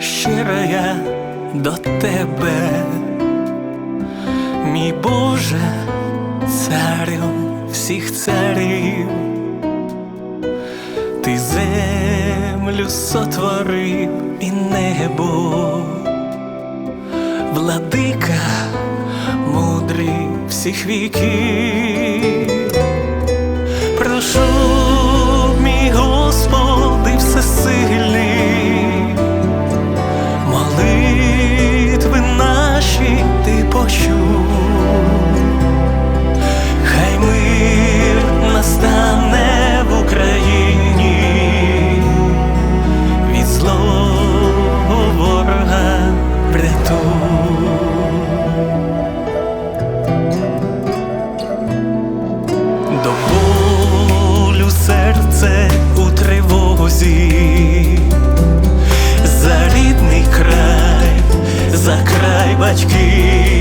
щира я до тебе, мій Боже, царю всіх царів, ти землю сотворив і небо, владика мудрий всіх віків. Серце у тривозі, за рідний край, за край батьків.